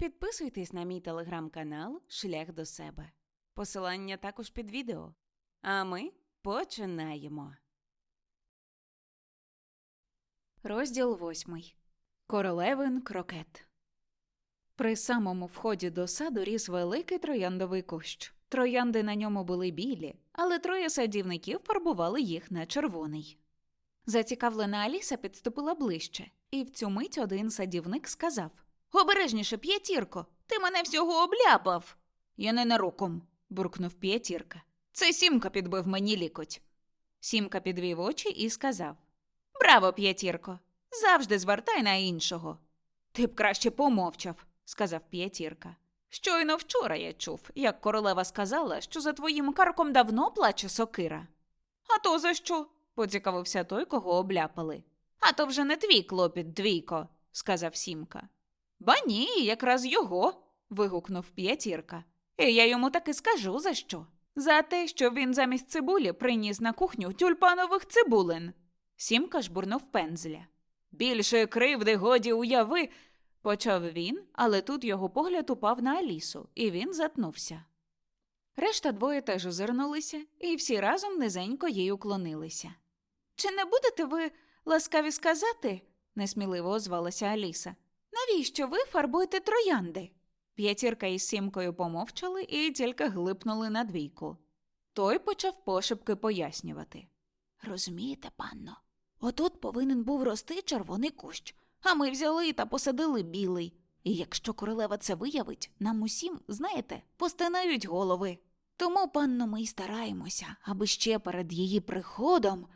підписуйтесь на мій телеграм-канал Шлях до себе. Посилання також під відео. А ми починаємо. Розділ восьмий. Королевин крокет. При самому вході до саду ріс великий трояндовий кущ. Троянди на ньому були білі, але троє садівників фарбували їх на червоний. Зацікавлена Аліса підступила ближче, і в цю мить один садівник сказав Обережніше, п'ятірко, ти мене всього обляпав. Я не нароком, буркнув п'ятірка. Це сімка підбив мені лікоть. Сімка підвів очі і сказав Браво, п'ятірко! Завжди звертай на іншого. Ти б краще помовчав, сказав п'ятірка. Щойно вчора я чув, як королева сказала, що за твоїм карком давно плаче сокира. А то за що? поцікавився той, кого обляпали. А то вже не твій клопіт, двійко, сказав сімка. Ба ні, якраз його. вигукнув п'ятірка. І я йому таки скажу за що. За те, що він замість цибулі приніс на кухню тюльпанових цибулин. Сімка жбурнув пензля. Більше кривди годі уяви, почав він, але тут його погляд упав на Алісу, і він затнувся. Решта двоє теж озирнулися, і всі разом низенько їй уклонилися. Чи не будете ви ласкаві сказати, несміливо озвалася Аліса, навіщо ви фарбуєте троянди? П'ятірка із сімкою помовчали і тільки глипнули на двійку. Той почав пошепки пояснювати. Розумієте, панно, отут повинен був рости червоний кущ, а ми взяли та посадили білий. І якщо королева це виявить, нам усім, знаєте, постинають голови. Тому, панно, ми й стараємося, аби ще перед її приходом.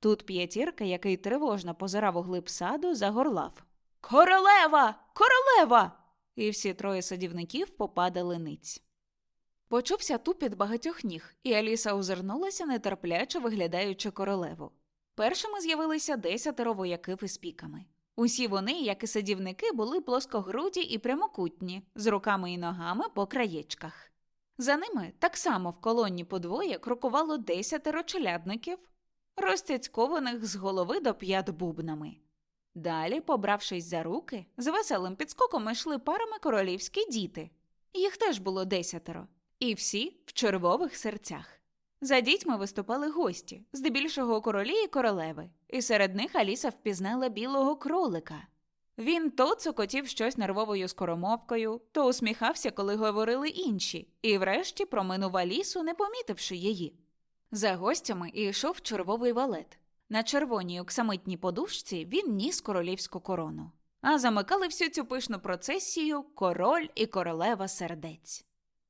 Тут п'ятірка, який тривожно позирав у глиб саду, загорлав. Королева! Королева! І всі троє садівників попадали ниць. Почувся тупіт багатьох ніг, і Аліса озирнулася, нетерпляче виглядаючи королеву. Першими з'явилися десятеро вояків із піками. Усі вони, як і садівники, були плоскогруді і прямокутні, з руками і ногами по краєчках. За ними так само в колонні подвоє крокувало десятеро челядників, розцяцькованих з голови до п'ят бубнами. Далі, побравшись за руки, з веселим підскоком йшли парами королівські діти. Їх теж було десятеро, і всі в червових серцях. За дітьми виступали гості, здебільшого королі і королеви, і серед них Аліса впізнала білого кролика. Він то цокотів щось нервовою скоромовкою, то усміхався, коли говорили інші, і врешті проминув Алісу, не помітивши її. За гостями йшов червовий валет. На червоній оксамитній подушці він ніс королівську корону. А замикали всю цю пишну процесію король і королева сердець.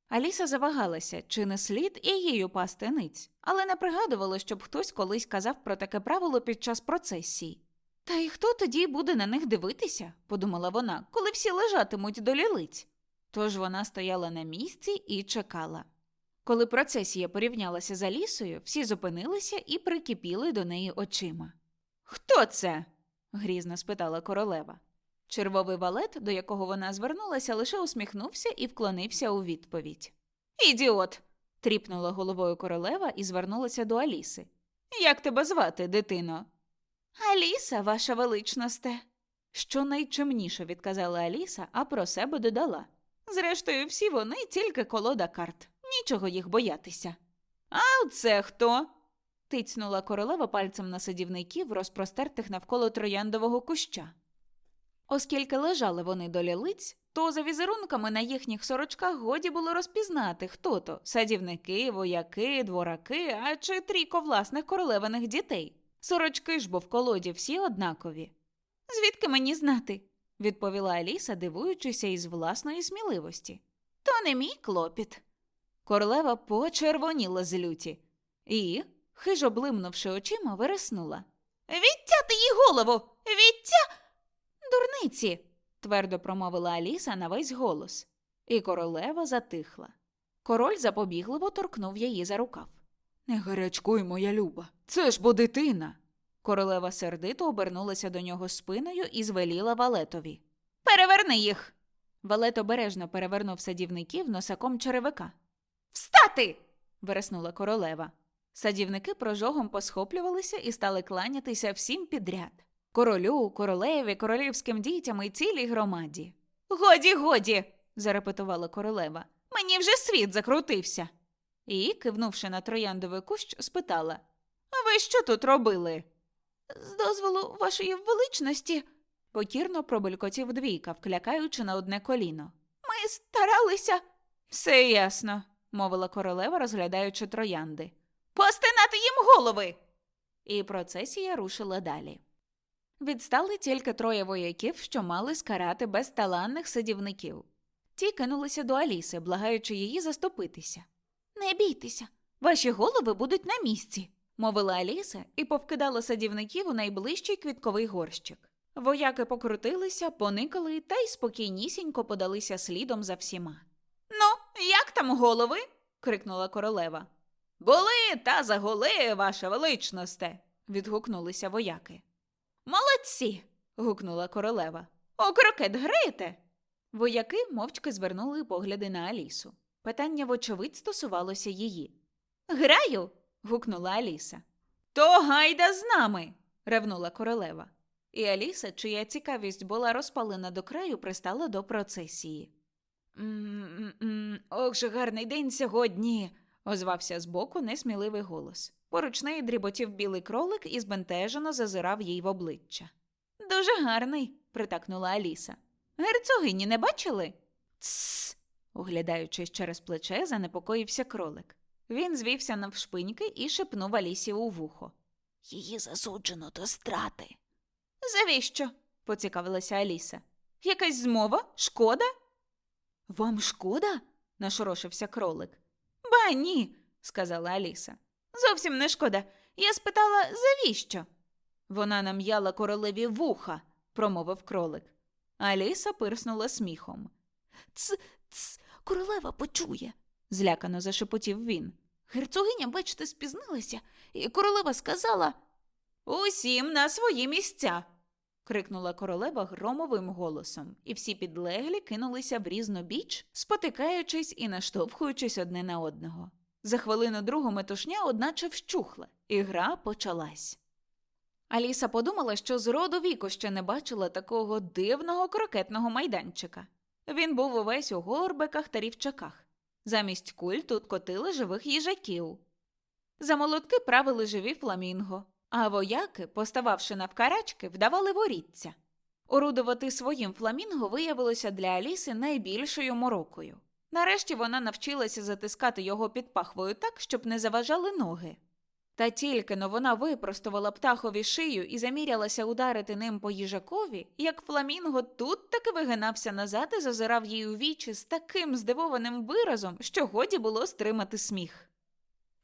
Аліса завагалася, чи не слід і їй упасти ниць, але не пригадувала, щоб хтось колись казав про таке правило під час процесії. Та й хто тоді буде на них дивитися, подумала вона, коли всі лежатимуть до лілиць. Тож вона стояла на місці і чекала. Коли процесія порівнялася з Алісою, всі зупинилися і прикипіли до неї очима. Хто це? грізно спитала королева. Червовий валет, до якого вона звернулася, лише усміхнувся і вклонився у відповідь. Ідіот. тріпнула головою королева і звернулася до Аліси. Як тебе звати, дитино? Аліса, ваша величносте. Що найчимніше відказала Аліса, а про себе додала. Зрештою, всі вони тільки колода карт. Нічого їх боятися. А це хто? тицнула королева пальцем на садівників, розпростертих навколо трояндового куща. Оскільки лежали вони до лілиць, то за візерунками на їхніх сорочках годі було розпізнати, хто то садівники, вояки, двораки, а чи трійко власних королевиних дітей. Сорочки ж бо в колоді всі однакові. Звідки мені знати? відповіла Аліса, дивуючися із власної сміливості. То не мій клопіт. Королева почервоніла з люті і, хижо блимнувши очима, вириснула. Відтяти їй голову! Відтя. Дурниці, твердо промовила Аліса на весь голос, і королева затихла. Король запобігливо торкнув її за рукав. Не гарячкуй, моя люба, це ж бо дитина. Королева сердито обернулася до нього спиною і звеліла валетові. Переверни їх. Валет обережно перевернув садівників носаком черевика. Встати. вереснула королева. Садівники прожогом посхоплювалися і стали кланятися всім підряд королю, королеві, королівським дітям і цілій громаді. Годі, годі. зарепетувала королева. Мені вже світ закрутився. І, кивнувши на трояндовий кущ, спитала А ви що тут робили? З дозволу вашої величності, покірно пробелькотів двійка, вклякаючи на одне коліно. Ми старалися. Все ясно, мовила королева, розглядаючи троянди. Постинати їм голови. І процесія рушила далі. Відстали тільки троє вояків, що мали скарати безталанних садівників. Ті кинулися до Аліси, благаючи її заступитися. Не бійтеся, ваші голови будуть на місці, мовила Аліса і повкидала садівників у найближчий квітковий горщик. Вояки покрутилися, поникали та й спокійнісінько подалися слідом за всіма. Там голови? крикнула королева. Були та загули, ваша величносте. відгукнулися вояки. Молодці. гукнула королева. У крокет? Вояки мовчки звернули погляди на Алісу. Питання, вочевидь, стосувалося її. Граю. гукнула Аліса. То гайда з нами. ревнула королева. І Аліса, чия цікавість була розпалена до краю, пристала до процесії. «М-м-м, Ох же гарний день сьогодні. озвався збоку несміливий голос. Поруч неї дріботів білий кролик і збентежено зазирав їй в обличчя. Дуже гарний, притакнула Аліса. Герцогині не бачили? Тсс. оглядаючись через плече, занепокоївся кролик. Він звівся навшпиньки і шепнув Алісі у вухо. Її засуджено до страти. Завіщо? поцікавилася Аліса. Якась змова? Шкода? Вам шкода? нашорошився кролик. Ба ні, сказала Аліса. Зовсім не шкода. Я спитала, завіщо? Вона нам'яла королеві вуха, промовив кролик. Аліса пирснула сміхом. Ц, ц, королева почує, злякано зашепотів він. Герцогиня, бачите, спізнилася, і королева сказала Усім на свої місця. Крикнула королева громовим голосом, і всі підлеглі кинулися в різну біч, спотикаючись і наштовхуючись одне на одного. За хвилину другу метушня одначе вщухла, і гра почалась. Аліса подумала, що з роду віку ще не бачила такого дивного крокетного майданчика. Він був увесь у горбиках та рівчаках. Замість куль тут котили живих їжаків. За молотки правили живі фламінго, а вояки, постававши навкарачки, вдавали воріться. Орудувати своїм фламінго виявилося для Аліси найбільшою морокою. Нарешті вона навчилася затискати його під пахвою так, щоб не заважали ноги. Та тільки но вона випростувала птахові шию і замірялася ударити ним по їжакові, як фламінго тут таки вигинався назад і зазирав їй у вічі з таким здивованим виразом, що годі було стримати сміх.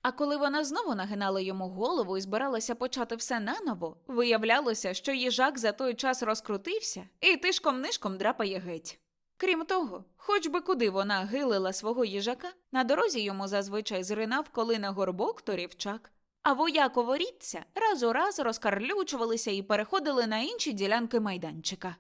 А коли вона знову нагинала йому голову і збиралася почати все наново, виявлялося, що їжак за той час розкрутився і тишком нишком драпає геть. Крім того, хоч би куди вона гилила свого їжака, на дорозі йому зазвичай зринав коли на горбок, то рівчак. А вояко-ворітця раз у раз розкарлючувалися і переходили на інші ділянки майданчика.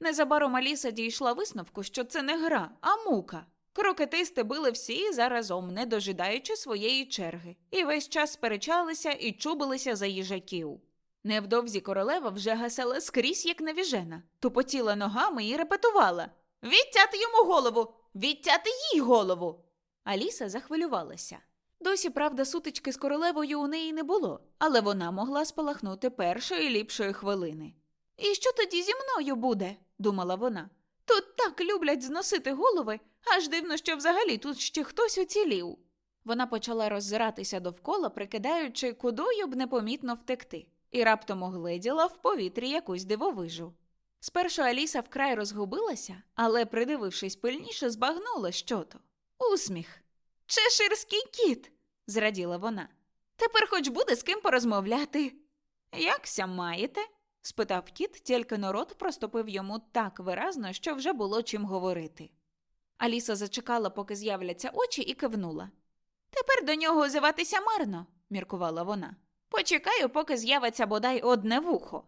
Незабаром Аліса дійшла висновку, що це не гра, а мука. Крокетисти били всі заразом, не дожидаючи своєї черги, і весь час сперечалися і чубилися за їжаків. Невдовзі королева вже гасала скрізь, як навіжена, тупотіла ногами і репетувала Відтяти йому голову! Відтяти їй голову. Аліса захвилювалася. Досі, правда, сутички з королевою у неї не було, але вона могла спалахнути першої ліпшої хвилини. І що тоді зі мною буде? думала вона. Тут так люблять зносити голови, аж дивно, що взагалі тут ще хтось уцілів. Вона почала роззиратися довкола, прикидаючи, кудою б непомітно втекти, і раптом огледіла в повітрі якусь дивовижу. Спершу Аліса вкрай розгубилася, але, придивившись пильніше, збагнула, що то. Усміх. Чеширський кіт, зраділа вона. Тепер хоч буде з ким порозмовляти. Якся маєте? спитав кіт, тільки народ проступив йому так виразно, що вже було чим говорити. Аліса зачекала, поки з'являться очі, і кивнула. Тепер до нього озиватися марно, міркувала вона. Почекаю, поки з'явиться бодай одне вухо.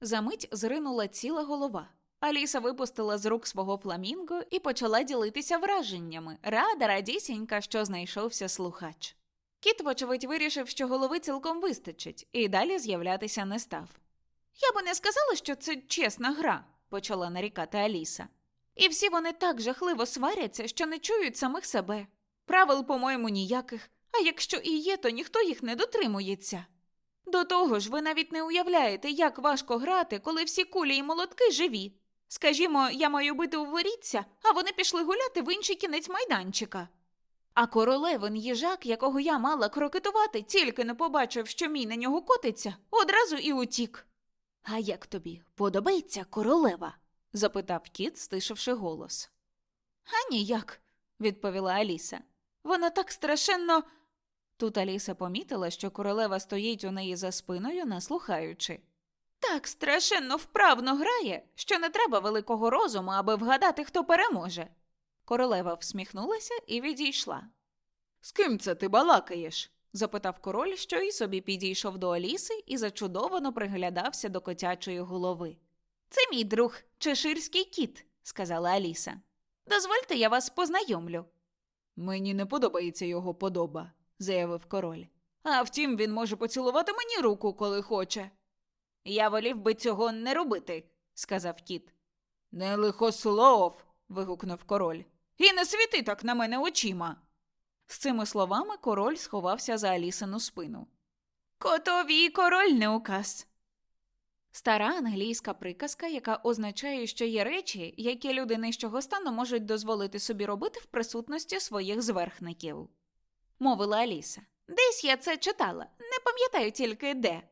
Замить зринула ціла голова. Аліса випустила з рук свого фламінго і почала ділитися враженнями, рада радісінька, що знайшовся слухач. Кіт, вочевидь, вирішив, що голови цілком вистачить, і далі з'являтися не став. Я би не сказала, що це чесна гра, почала нарікати Аліса. І всі вони так жахливо сваряться, що не чують самих себе. Правил, по-моєму, ніяких, а якщо і є, то ніхто їх не дотримується. До того ж, ви навіть не уявляєте, як важко грати, коли всі кулі і молотки живі. Скажімо, я маю бити у воріться, а вони пішли гуляти в інший кінець майданчика. А королевин їжак, якого я мала крокетувати, тільки не побачив, що мій на нього котиться, одразу і утік. А як тобі подобається королева? Запитав кіт, стишивши голос. А ніяк, відповіла Аліса. Вона так страшенно. Тут Аліса помітила, що королева стоїть у неї за спиною, наслухаючи. Так страшенно вправно грає, що не треба великого розуму, аби вгадати, хто переможе. Королева всміхнулася і відійшла. З ким це ти балакаєш? запитав король, що і собі підійшов до Аліси і зачудовано приглядався до котячої голови. Це мій друг, чеширський кіт, сказала Аліса. Дозвольте, я вас познайомлю. Мені не подобається його подоба, заявив король. А втім, він може поцілувати мені руку, коли хоче. Я волів би цього не робити, сказав кіт. Не лихослов. вигукнув король. І не світи так на мене очима. З цими словами король сховався за Алісину спину. Котові король не указ. Стара англійська приказка, яка означає, що є речі, які люди нижчого стану можуть дозволити собі робити в присутності своїх зверхників. Мовила Аліса. Десь я це читала, не пам'ятаю тільки де.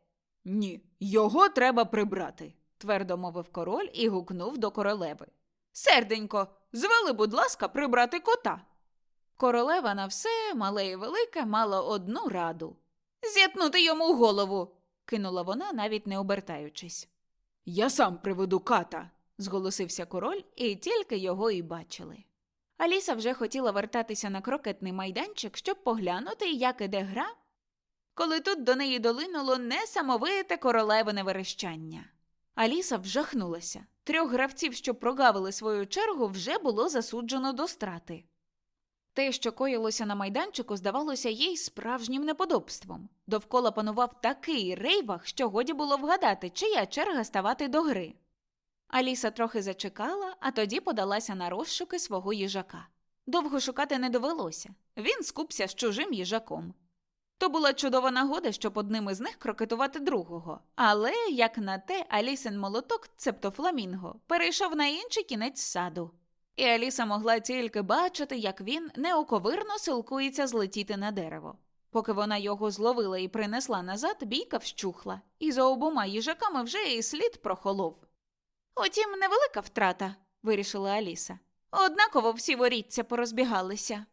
Ні, його треба прибрати, твердо мовив король і гукнув до королеви. Серденько, звели, будь ласка, прибрати кота. Королева на все, мале і велике, мала одну раду зітнути йому голову, кинула вона, навіть не обертаючись. Я сам приведу ката, зголосився король, і тільки його і бачили. Аліса вже хотіла вертатися на крокетний майданчик, щоб поглянути, як іде гра, коли тут до неї долинуло несамовите королевине верещання. Аліса вжахнулася. Трьох гравців, що прогавили свою чергу, вже було засуджено до страти. Те, що коїлося на майданчику, здавалося їй справжнім неподобством. Довкола панував такий рейвах, що годі було вгадати, чия черга ставати до гри. Аліса трохи зачекала, а тоді подалася на розшуки свого їжака. Довго шукати не довелося. Він скупся з чужим їжаком. То була чудова нагода, щоб одним із них крокетувати другого. Але, як на те, Алісин молоток, цебто фламінго, перейшов на інший кінець саду. І Аліса могла тільки бачити, як він неоковирно силкується злетіти на дерево. Поки вона його зловила і принесла назад, бійка вщухла, і за обома їжаками вже і слід прохолов. Утім, невелика втрата, вирішила Аліса. Однаково всі воріться порозбігалися.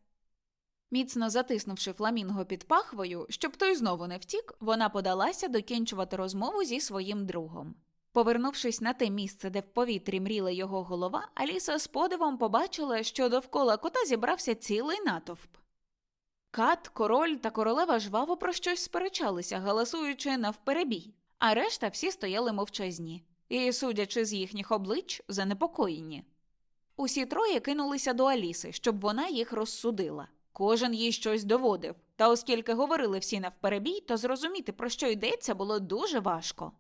Міцно затиснувши фламінго під пахвою, щоб той знову не втік, вона подалася докінчувати розмову зі своїм другом. Повернувшись на те місце, де в повітрі мріла його голова, Аліса з подивом побачила, що довкола кота зібрався цілий натовп. Кат, король та королева жваво про щось сперечалися, галасуючи навперебій, а решта всі стояли мовчазні, і, судячи з їхніх облич, занепокоєні. Усі троє кинулися до Аліси, щоб вона їх розсудила. Кожен їй щось доводив, та оскільки говорили всі навперебій, то зрозуміти, про що йдеться, було дуже важко.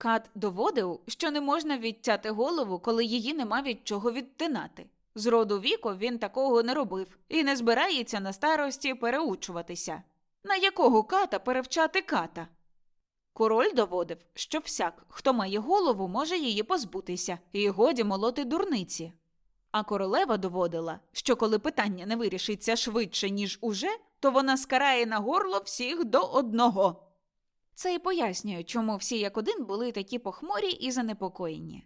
Кат доводив, що не можна відтяти голову, коли її нема від чого відтинати. З роду віку він такого не робив і не збирається на старості переучуватися. На якого ката перевчати ката? Король доводив, що всяк, хто має голову, може її позбутися, і годі молоти дурниці. А королева доводила, що коли питання не вирішиться швидше, ніж уже, то вона скарає на горло всіх до одного. Це і пояснює, чому всі як один були такі похмурі і занепокоєні.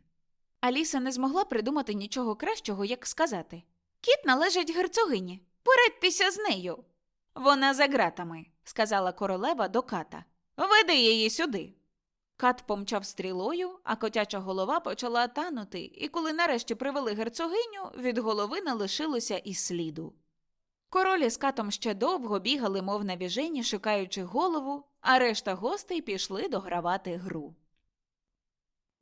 Аліса не змогла придумати нічого кращого, як сказати Кіт належить герцогині. Порадьтеся з нею. Вона за ґратами, сказала королева до ката. Веди її сюди. Кат помчав стрілою, а котяча голова почала танути, і коли нарешті привели герцогиню, від голови не лишилося і сліду. Король із катом ще довго бігали, мов навіжені, шукаючи голову, а решта гостей пішли догравати гру.